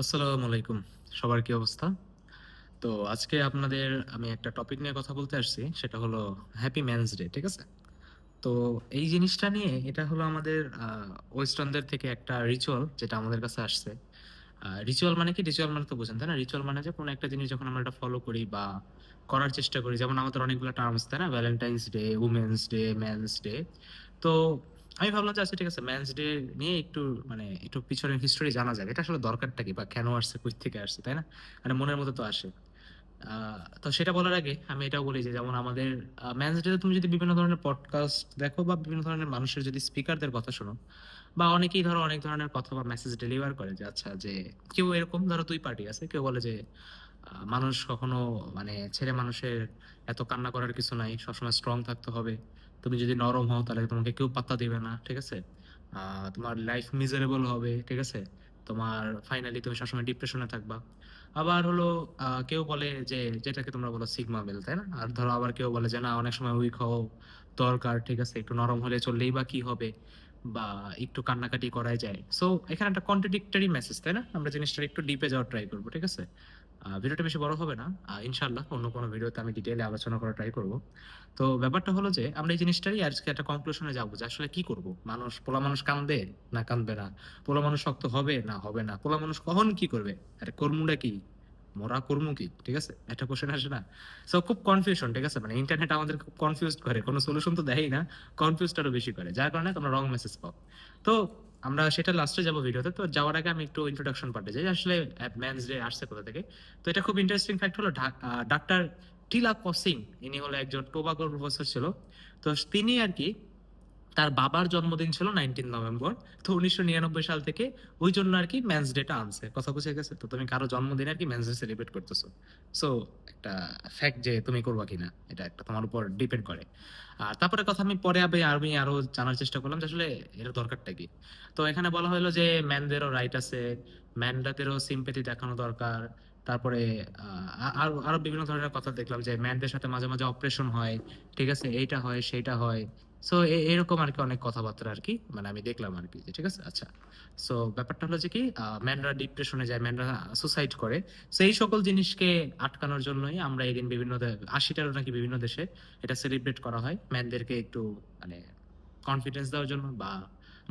আসসালামু আলাইকুম। সবার কি অবস্থা? তো আজকে আপনাদের আমি একটা টপিক নিয়ে কথা বলতে আসছি, সেটা হলো হ্যাপি ম্যানস ডে ঠিক আছে? তো এই জিনিসটা নিয়ে এটা হলো আমাদের ওয়েস্টার্নদের থেকে একটা রিচুয়াল যেটা আমাদের কাছে আসছে। রিচুয়াল মানে কি? রিচুয়াল মানে তো বুঝেন, তাই না? রিচুয়াল মানে যে কোনো একটা জিনিস যখন আমরা এটা ফলো করি বা করার চেষ্টা করি, যেমন আমাদের অনেকগুলো টার্মস তাই না? Valentine's day women's day man's day তো আমি ভাবলাম যে আচ্ছা ঠিক আছে ম্যানস ডে নিয়ে একটু মানে একটু পিছনের হিস্টোরি জানা যাবে এটা আসলে দরকারটা কি? বা কেন আসছে, কই থেকে আসছে, তাই না? মানে মনের মতো তো আসে। তো সেটা বলার আগে আমি এটাও বলি যে, যেমন আমাদের ম্যানস ডে তুমি যদি বিভিন্ন ধরনের পডকাস্ট দেখো বা বিভিন্ন ধরনের মানুষের যদি স্পিকারদের কথা শোনো, বা অনেকেই ধরো অনেক ধরনের কথা বা মেসেজ ডেলিভার করে যে আচ্ছা যে, কেউ এরকম, ধরো দুই পার্টি আছে, কেউ বলে যে মানুষ কখনো মানে ছেলে মানুষের এত কান্না করার কিছু নাই, সবসময় স্ট্রং থাকতে হবে। তুমি যদি নরম হও তাহলে তোমাকে কেউ পাত্তা দিবে না, ঠিক আছে? তোমার লাইফ মিজারেবল হবে, ঠিক আছে? তোমার ফাইনালি তুমি সবসময় ডিপ্রেশনে থাকবা। আবার হলো কেউ বলে যে, যেটাকে তোমরা বলো সিগমা মেল তাই না? আর ধরো আবার কেউ বলে যে, না, অনেক সময় উইক হও, দরকার, ঠিক আছে? একটু নরম হলে চললেই বা কি হবে? বা একটু কান্নাকাটি করাই যায়। সো এখানে একটা কন্ট্রাডিক্টরি মেসেজ তাই না? আমরা জিনিসটা একটু ডিপে যাওয়ার ট্রাই করব, ঠিক আছে? ভিডিওটা বেশি বড় হবে না। ইনশাল্লাহ অন্য কোনো ভিডিওতে আমি ডিটেইলে আলোচনা করার ট্রাই করব। তো ব্যাপারটা হলো যে, আমরা এই জিনিসটাই আজকে একটা কনক্লুশনে যাব যে আসলে কি করব? মানুষ, পোলা মানুষ কান্দে না কান্দবে না? পোলা মানুষ শক্ত হবে না হবে না? পোলা মানুষ কখন কি করবে? আরে কর্মটা কি? মোরা কর্ম কি? ঠিক আছে? একটা কোশ্চেন আসে না? সো খুব কনফিউশন ঠিক আছে? মানে ইন্টারনেট আমাদের খুব কনফিউজ করে। কোনো সলিউশন তো দেয়ই না কনফিউজড আরও বেশি করে। যার কারণে তোমরা রং মেসেজ পাও। তো আমরা সেটা লাস্টে যাব ভিডিওতে তো। যাওয়ার আগে আমি একটু ইন্ট্রোডাকশন পাঠে যাই। আসলে ম্যানস ডে আসছে কোথা থেকে? তো এটা খুব ইন্টারেস্টিং ফ্যাক্ট হলো ডাক্তার টিলা কসিং ইনি হলো একজন টোবাকোর প্রফেসর ছিল। তো তিনি আর কি তার বাবার জন্মদিন ছিল নাইনটিন নভেম্বর তো উনিশশো নিরানব্বই সাল থেকে ওই জন্য আর কি ম্যানস ডেটা আনছে। কথা বুঝে গেছে তো? তুমি কারও জন্মদিন আর কি ম্যানস ডে সেলিব্রেট করতেছো। সো একটা ফ্যাক্ট যে তুমি করবা কিনা, এটা একটা তোমার উপর ডিপেন্ড করে। আর তারপরে কথা আমি পরে আবে আমি আরও জানার চেষ্টা করলাম যে আসলে এর দরকারটা কি? তো এখানে বলা হলো যে ম্যানদেরও রাইট আছে। ম্যানরাদেরও সিম্পেথি দেখানো দরকার। তারপরে আরও বিভিন্ন ধরনের কথা দেখলাম যে ম্যানদের সাথে মাঝে মাঝে অপারেশন হয়, ঠিক আছে, এইটা হয়, সেইটা হয়। সো এরকম আর কি অনেক কথাবার্তা আর কি মানে আমি দেখলাম আর কি ঠিক আছে আচ্ছা। সো ব্যাপারটা হলো যে কি ম্যানরা ডিপ্রেশনে যায়, ম্যানরা সুসাইড করে। সেই সকল জিনিসকে আটকানোর জন্যই আমরা এই দিন বিভিন্ন আশিটারও নাকি বিভিন্ন দেশে এটা সেলিব্রেট করা হয়, ম্যানদেরকে একটু মানে কনফিডেন্স দেওয়ার জন্য বা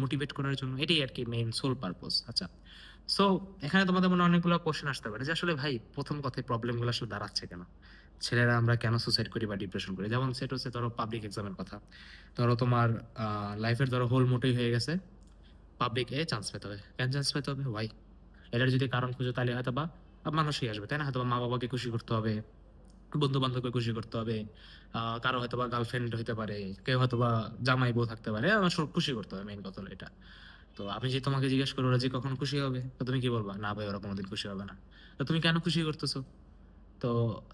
মোটিভেট করার জন্য। এটাই আর কি মেইন সোল পারপোজ আচ্ছা। সো এখানে তোমাদের মনে অনেকগুলো কোশ্চেন আসতে পারে যে আসলে ভাই, প্রথম কথায় প্রবলেমগুলো আসলে দাঁড়াচ্ছে কেন? ছেলেরা আমরা কেন সুসাইড করি বা ডিপ্রেশন করি? যেমন সেটা হচ্ছে ধরো পাবলিক এক্সামের কথা। ধরো তোমার লাইফের ধরো হোল মোটেই হয়ে গেছে। পাবলিকে চান্স পেতে হবে। কেন চান্স পেতে হবে? ভাই এটার যদি কারণ খুঁজো তাহলে হয়তো বা মানুষই আসবে, তাই না? হয়তো মা বাবাকে খুশি করতে হবে বন্ধু বান্ধবকে খুশি করতে হবে কারও হয়তো বা গার্লফ্রেন্ড হইতে পারে, কেউ হয়তো বা জামাই বউ থাকতে পারে আমার খুশি করতে হবে মেইন কথা হলো এটা। তো আমি যে তোমাকে জিজ্ঞেস করব, ওরা যে কখন খুশি হবে? তো তুমি কি বলবা? না ভাই, ওরা কোনোদিন খুশি হবে না। তো তুমি কেন খুশি করতেছো? তো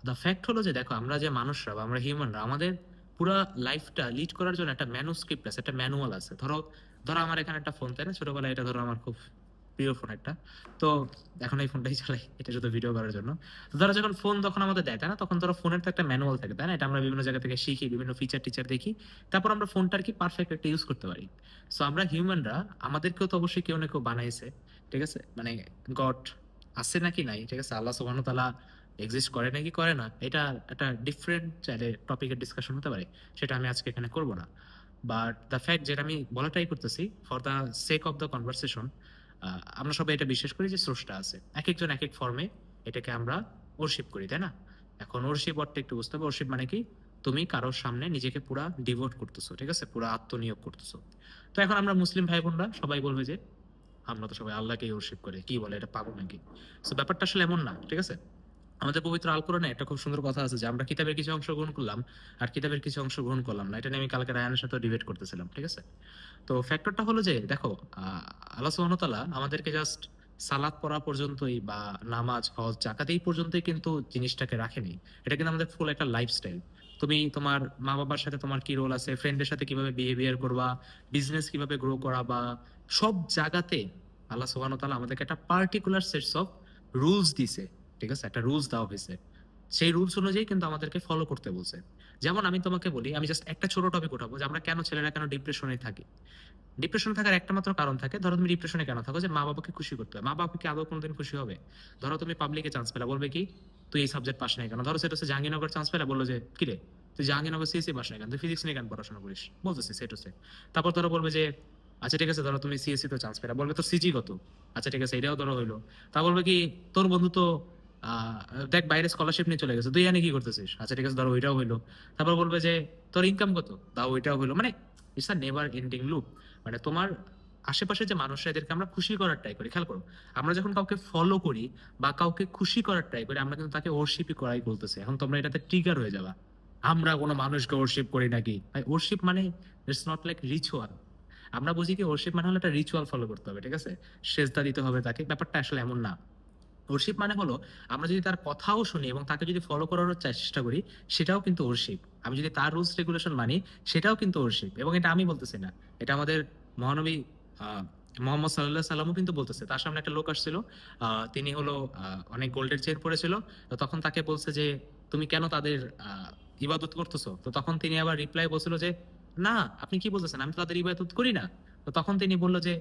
দ্য ফ্যাক্ট হলো যে, দেখো, আমরা যে মানুষরা বা আমরা হিউম্যানরা আমাদের পুরো লাইফটা লিড করার জন্য একটা ম্যানুস্ক্রিপ্ট আছে, একটা ম্যানুয়াল আছে। ধরো ধরো আমার এখানে একটা ফোন তাই না? ছোটবেলায় এটা ধরো আমার খুব প্রিয় ফোন একটা। তো এখন এই ফোনটাই চালাই, এটা শুধু ভিডিও করার জন্য। তো ধরো যখন ফোন তখন আমাদের দেয়, তাই না? তখন ধরো ফোনের তো একটা ম্যানুয়াল থাকে, তাই না? এটা আমরা বিভিন্ন জায়গা থেকে শিখি, বিভিন্ন ফিচার টিচার দেখি। তারপর আমরা ফোনটার কি পারফেক্ট একটা ইউজ করতে পারি। সো আমরা হিউম্যানরা আমাদেরকেও তো অবশ্যই কেউ না কেউ বানাইছে, ঠিক আছে? মানে গড আছে নাকি নাই, ঠিক আছে? আল্লাহ সুবহানাহু ওয়া তাআলা এক্সিস্ট করে নাকি করে না, এটা একটা ডিফারেন্ট চাইলে টপিকের ডিসকাশন হতে পারে। সেটা আমি আজকে এখানে করব না। বাট দ্য ফ্যাক্ট যেটা আমি বলা ট্রাই করতেছি for the sake of the conversation আমরা সবাই এটা বিশ্বাস করি যে স্রষ্টা আছে। এক একজন এক এক ফর্মে এটাকে আমরা ওরশিপ করি, তাই না? এখন ওরশিপ অর্থে একটু বুঝতে হবে ওরশিপ মানে কি? তুমি কারোর সামনে নিজেকে পুরা ডিভোট করতেছো, ঠিক আছে? পুরা আত্মনিয়োগ করতেছো। তো এখন আমরা মুসলিম ভাই বোনরা সবাই বলবে যে, আমরা তো সবাই আল্লাহকেই ওরশিপ করি, কি বলে, এটা পাগল নাকি? তো ব্যাপারটা আসলে এমন না, ঠিক আছে? আমাদের পবিত্র আল কোরআনে একটা খুব সুন্দর কথা আছে যে আমরা কিতাবের কিছু অংশ গ্রহণ করলাম আর কিতাবের কিছু অংশ গ্রহণ করলাম না। এটা নিয়ে আমি কালকে রায়ানের সাথে ডিবেট করতেছিলাম, ঠিক আছে? তো ফ্যাক্টরটা হলো যে, দেখো আল্লাহ তাআলা আমাদেরকে জাস্ট সালাদ পড়া পর্যন্তই বা নামাজ, হজ জাকাত এই পর্যন্তই কিন্তু জিনিসটাকে রাখেনি। এটা কিন্তু আমাদের ফুল একটা লাইফস্টাইল তুমি তোমার মা বাবার সাথে তোমার কি রোল আছে? ফ্রেন্ডের সাথে কীভাবে বিহেভিয়ার করবা? বিজনেস কীভাবে গ্রো করা বা সব জায়গাতে আল্লাহ তাআলা আমাদেরকে একটা পার্টিকুলার সেটস অফ রুলস দিছে। ঠিক আছে? একটা রুলস দেওয়া হয়েছে। সেই রুলস অনুযায়ী কিন্তু আমাদেরকে ফলো করতে বলছে। যেমন আমি তোমাকে বলি, আমি জাস্ট একটা ছোট টপিক উঠাবো যে আমরা কেন ছেলেরা কেন ডিপ্রেশনে থাকি। ডিপ্রেশন থাকার একটা মাত্র কারণ থাকে, ধরো তুমি ডিপ্রেশনে কেন থাকো যে মা বাবাকে খুশি করতে হয় মা বাবা কি আদৌ কোনোদিন খুশি হবে? ধরো তুমি পাবলিকে চান্স পেলা, বলবে কি, তুই এই সাবজেক্ট পাস নাই কেন? ধরো সেটা হচ্ছে জাহাঙ্গীরনগর চান্স পেলা, বলল যে, কি রে, তুই জাহাঙ্গীরনগর সিএসসি পাস নাই কেন? তুই ফিজিক্স নিয়ে কেন পড়াশোনা করিস? বলতেছি সেটা হচ্ছে তারপর ধরো বলবে যে আচ্ছা ঠিক আছে, ধরো তুমি সিএসসি তো চান্স পেলা। বলবে, তোর সিজি কত? আচ্ছা ঠিক আছে, এটাও ধরো হইল। তা বলবে কি, তোর বন্ধু তো দেখ, বাইরে স্কলারশিপ নিয়ে চলে গেছে। তুই এনে কি করতেছিস? আচ্ছা ঠিক আছে, ধর ওইটাও হইল। তারপর বলবে যে, তোর ইনকাম কত? তাও ওইটাও হইল। মানে it's a never ending loop মানে তোমার আশেপাশে যে মানুষরা, এদেরকে আমরা খুশি করার ট্রাই করি। খেয়াল করো, আমরা যখন কাউকে ফলো করি বা কাউকে খুশি করার ট্রাই করি, আমরা কিন্তু তাকে ওরশিপই করাই বলতেছে। এখন তোমরা এটাতে ট্রিগার হয়ে যাবা। আমরা কোনো মানুষকে ওরশিপ করি নাকি? ওরশিপ মানে ইটস নট লাইক রিচুয়াল আমরা বুঝি কি ওরশিপ মানে হলো একটা রিচুয়াল ফলো করতে হবে, ঠিক আছে? সেজদা দিতে হবে তাকে। ব্যাপারটা আসলে এমন না। ওরশিপ মানে হলো, আমরা যদি তার কথাও শুনি এবং তাকে যদি ফলো করার চেষ্টা করি, সেটাও কিন্তু ওরশিপ আমি যদি তার রুলস রেগুলেশন মানি, সেটাও কিন্তু ওরশিপ এবং এটা আমি বলতেছি না। এটা আমাদের মহানবী মোহাম্মদ সাল্লাহ সাল্লামও কিন্তু বলতেছে। তার সামনে একটা লোক আসছিল তিনি হলো অনেক গোল্ডের চেন পড়েছিল তো তখন তাকে বলছে যে, তুমি কেন তাদের ইবাদত করতেছো? তো তখন তিনি আবার রিপ্লাই বলছিল যে, না, আপনি কি বলতেছেন? আমি তাদের ইবাদত করি না। তো তখন তিনি বলল যে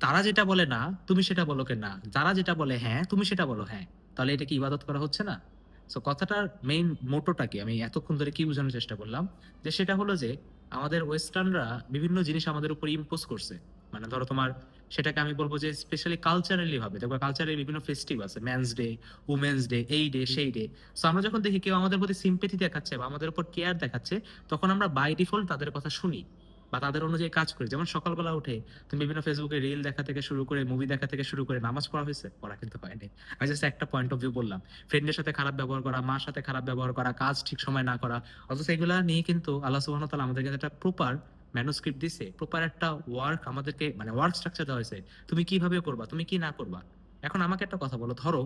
তারা যেটা বলে না, তুমি সেটা বলো কে না? যারা যেটা বলে হ্যাঁ তুমি সেটা বলো হ্যাঁ। তাহলে এটা কি ইবাদত করা হচ্ছে না? সো কথাটার মেইন মোটোটা কি? আমি এতক্ষণ ধরে কি বোঝানোর চেষ্টা করলাম? যে সেটা হলো যে আমাদের ওয়েস্টার্নরা বিভিন্ন জিনিস আমাদের উপর ইম্পোজ করছে। মানে ধরো তোমার সেটাকে আমি বলব যে স্পেশালি কালচারালি ভাবে। দেখো কালচারের বিভিন্ন ফেস্টিভ আছে। ম্যানস ডে উমেন্স ডে এই ডে সেই ডে সো আমরা যখন দেখি কেউ আমাদের প্রতি সিম্পেথি দেখাচ্ছে বা আমাদের উপর কেয়ার দেখাচ্ছে, তখন আমরা বাই ডিফল্ট তাদের কথা শুনি। বা তাদের অনুযায়ী কাজ করি। যেমন সকালবেলা উঠে তুমি বিভিন্ন ফেসবুকে রিল দেখা থেকে শুরু করে মুভি দেখা থেকে শুরু করে নামাজ পড়া হয়েছে, পড়া কিন্তু হয়নি। আমি জাস্ট একটা পয়েন্ট অফ ভিউ বললাম। ফ্রেন্ডের সাথে খারাপ ব্যবহার করা, মার সাথে খারাপ ব্যবহার করা, কাজ ঠিক সময় না করা, অথচ এগুলা নিয়ে কিন্তু আল্লাহ সুবহানাহু ওয়া তাআলা আমাদেরকে একটা প্রপার ম্যানুস্ক্রিপ্ট দিছে। প্রপার একটা ওয়ার্ক আমাদেরকে মানে ওয়ার্ক স্ট্রাকচার দেওয়া হয়েছে। তুমি কীভাবে করবা, তুমি কি না করবা? এখন আমাকে একটা কথা বলো, ধরো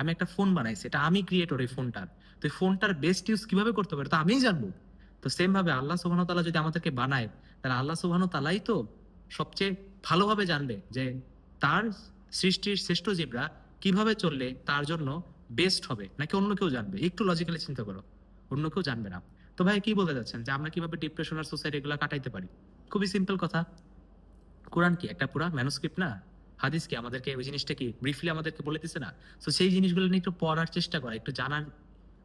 আমি একটা ফোন বানাইছি, এটা আমি ক্রিয়েটর এই ফোনটার তো ফোনটার বেস্ট ইউজ কীভাবে করতে পারে? তো আমিই জানব। তো সেম ভাবে আল্লাহ সুবহানাহু ওয়া তাআলা যদি আমাদেরকে বানায় তাহলে আল্লাহ সুবহানাহু তালাই তো সবচেয়ে ভালোভাবে জানবে যে তার সৃষ্টির শ্রেষ্ঠ জীবরা কীভাবে চললে তার জন্য বেস্ট হবে, নাকি অন্য কেউ জানবে? একটু লজিক্যালি চিন্তা করো, অন্য কেউ জানবে না। তো ভাই, কি বলতে যাচ্ছেন যে আমরা কীভাবে ডিপ্রেশন আর সোসাইটি এগুলো কাটাইতে পারি? খুবই সিম্পল কথা। কোরআন কি? একটা পুরা ম্যানুস্ক্রিপ্ট না? হাদিস কি? আমাদেরকে ওই জিনিসটা কি ব্রিফলি আমাদেরকে বলে দিছে না? তো সেই জিনিসগুলো নিয়ে একটু পড়ার চেষ্টা করা, একটু জানার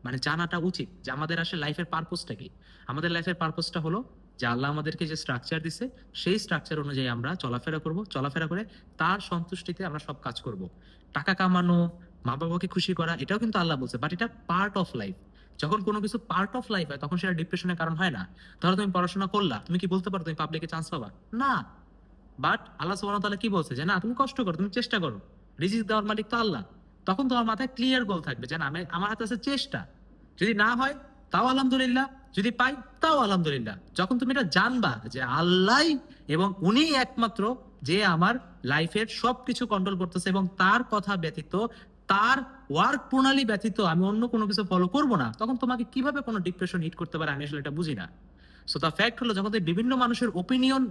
মানে জানাটা উচিত যে আমাদের আসলে লাইফের পারপোজটা কি? আমাদের লাইফের পারপোজটা হলো যে আল্লাহ আমাদেরকে যে স্ট্রাকচার দিছে, সেই স্ট্রাকচার অনুযায়ী আমরা চলাফেরা করব। চলাফেরা করে তার সন্তুষ্টিতে আমরা সব কাজ করব। টাকা কামানো মা বাবাকে খুশি করা, এটাও কিন্তু আল্লাহ বলছে বাট এটা পার্ট অফ লাইফ যখন কোনো কিছু পার্ট অফ লাইফ হয়, তখন সেটা ডিপ্রেশনের কারণ হয় না। ধরো তুমি পড়াশোনা করলা, তুমি কি বলতে পারো তুমি পাবলিকে চান্স পাবা? না। বাট আল্লাহ সুবহানাহু তাআলা কি বলছে? যে না, তুমি কষ্ট করো, তুমি চেষ্টা করো। রিজিক দেওয়ার মালিক তো আল্লাহ। তখন তোমার মাথায় ক্লিয়ার গোল থাকবে যে না, আমি, আমার হাতে আছে চেষ্টা। যদি না হয়, তাও আলহামদুলিল্লাহ। যদি পাই, তাও আলহামদুলিল্লাহ। যখন তুমি এটা জানবা যে আল্লাহ এবং উনি একমাত্র যে আমার লাইফের সব কিছু কন্ট্রোল করতেছে এবং তার কথা ব্যতীত, তার ওয়ার্ক প্রণালী ব্যতীত আমি অন্য কোনো কিছু ফলো করব না, তখন তোমাকে কীভাবে কোনো ডিপ্রেশন হিট করতে পারে আমি আসলে এটা বুঝি না। সো দ্য ফ্যাক্ট হলো যখন তুমি বিভিন্ন মানুষের ওপিনিয়ন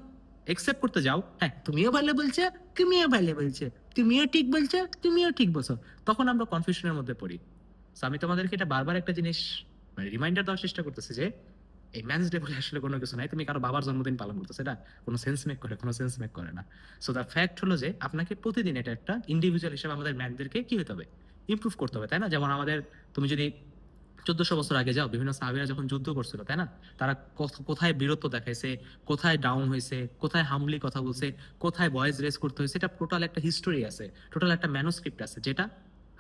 একসেপ্ট করতে যাও হ্যাঁ তুমিও ভালো বলছে, তুমিও ভালো বলছে, তুমিও ঠিক বলছো, তুমিও ঠিক বলছো, তখন আমরা কনফিউশনের মধ্যে পড়ি। আমি তোমাদেরকে এটা বারবার একটা জিনিস মানে রিমাইন্ডার দেওয়ার চেষ্টা করতেছে যে, এই ম্যানস ডে বলে আসলে কোনো কিছু নাই। তুমি কারও বাবার জন্মদিন পালন করতেছে, এটা কোনো সেন্স মেক করে, কোনো সেন্স মেক করে না। সো দ্য ফ্যাক্ট হলো যে, আপনাকে প্রতিদিন এটা একটা ইন্ডিভিজুয়াল হিসেবে আমাদের ম্যানদেরকে কি হতে হবে? ইমপ্রুভ করতে হবে, তাই না? যেমন আমাদের, তুমি যদি চোদ্দশো বছর আগে যাও, বিভিন্ন সাহাবিরা যখন যুদ্ধ করছিল, তাই না? তারা কোথায় বীরত্ব দেখাইছে, কোথায় ডাউন হয়েছে কোথায় হামলি কথা বলছে, কোথায় ভয়েস রেস করতে হয়েছে এটা টোটাল একটা হিস্টোরি আছে টোটাল একটা ম্যানুস্ক্রিপ্ট আছে, যেটা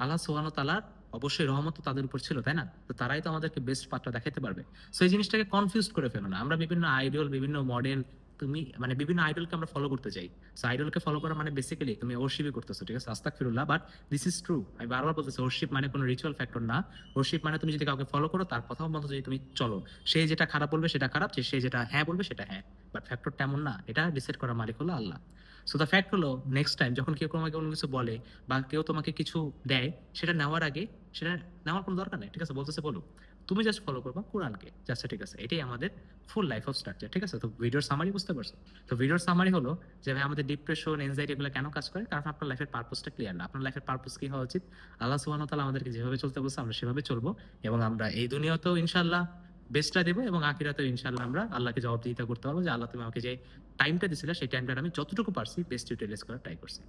আল্লাহ সোহানো তালার অবশ্যই রহমত তো তাদের উপর ছিল, তাই না? তো তারাই তো আমাদেরকে বেস্ট পার্টটা দেখাতে পারবে। সো এই জিনিসটাকে কনফিউজ করে ফেলো না। আমরা বিভিন্ন আইডল বিভিন্ন মডেল তুমি মানে বিভিন্ন আইডলকে আমরা ফলো করতে চাই। সো আইডলকে ফলো করা মানে বেসিক্যালি তুমি ওরশিপই করতেছো, ঠিক আছে? আস্তাক ফিরুল্লাহ বাট দিস ইজ ট্রু আমি বারবার বলতেছি ওরশিপ মানে কোনো রিচুয়াল ফ্যাক্টর না। ওরশিপ মানে তুমি যদি কাউকে ফলো করো, তার কথা মতো যদি তুমি চলো। সে যেটা খারাপ বলবে সেটা খারাপ সে যেটা হ্যাঁ বলবে সেটা হ্যাঁ। বাট ফ্যাক্টর তেমন না। এটা ডিসাইড করার মালিক হলো আল্লাহ। সো দ্য ফ্যাক্ট হলো নেক্সট টাইম যখন কেউ তোমাকে কোনো কিছু বলে বা কেউ তোমাকে কিছু দেয়, সেটা নেওয়ার আগে, সেটা নেওয়ার কোনো দরকার নেই, ঠিক আছে? বলতেছে, বলো, তুমি জাস্ট ফলো করবা কোরআনকে। জাস্ট ঠিক আছে, এটাই আমাদের ফুল লাইফ অফ স্ট্রাকচার ঠিক আছে? তো ভিডিওর সামারি বুঝতে পারছ? তো ভিডিওর সামারি হলো যে, ভাই, আমাদের ডিপ্রেশন এনজাইটি এগুলো কেন কাজ করে? কারণ আপনার লাইফের পারপোজটা ক্লিয়ার না। আপনার লাইফের পারপোজ কি হওয়া উচিত? আল্লাহ সুবহানাহু ওয়া তাআলা আমাদেরকে যেভাবে চলতে বলছে, আমরা সেভাবে চলবো এবং আমরা এই দুনিয়াতেও ইনশাআল্লাহ বেস্টটা দেবো এবং আখিরাতে ইনশাল্লাহ আমরা আল্লাহকে জবাবদিহিতা করতে পারব যে আল্লাহ তুমি আমাকে যে টাইমটা দিয়েছিলে সেই টাইমটা আমি যতটুকু পারছি বেস্ট ইউটিলাইজ করার ট্রাই করছি।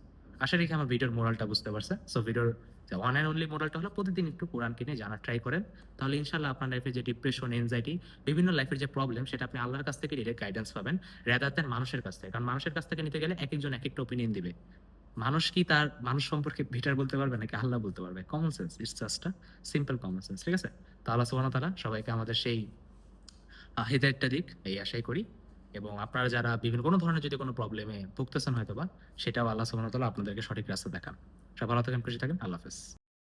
আশা রেখে আমার ভিডিওর মোরালটা বুঝতে পারছে। সো ভিডিওর যে ওয়ান অ্যান্ড অনলি মোরালটা হলো প্রতিদিন একটু কোরআন কিনে জানার ট্রাই করেন। তাহলে ইনশাল্লাহ আপনার লাইফে যে ডিপ্রেশন এনজাইটি বিভিন্ন লাইফের যে প্রবলেম সেটা আপনি আল্লাহর কাছ থেকে ডিরেক্ট গাইডেন্স পাবেন রেদার দেন মানুষের কাছ থেকে। কারণ মানুষের কাছ থেকে নিতে গেলে এক একজন এক একটা ওপিনিয়ন দিবে। মানুষ কি তার, মানুষ সম্পর্কে বেটার বলতে পারবে নাকি আল্লাহ বলতে পারবে? Common sense it's just simple common sense ঠিক আছে? তো আল্লাহ সুবাহ তাআলা সবাইকে আমাদের সেই হেদায়েতটা দিক, এই আশাই করি। এবং আপনারা যারা বিভিন্ন, কোনো ধরনের যদি কোনো প্রবলেমে ভুগতেছেন হয়তো বা সেটাও আল্লাহ সুবাহ তাআলা আপনাদেরকে সঠিক রাস্তা দেখান। সব ভালো থাকেন, খুশি থাকেন, আল্লাহ হাফেজ।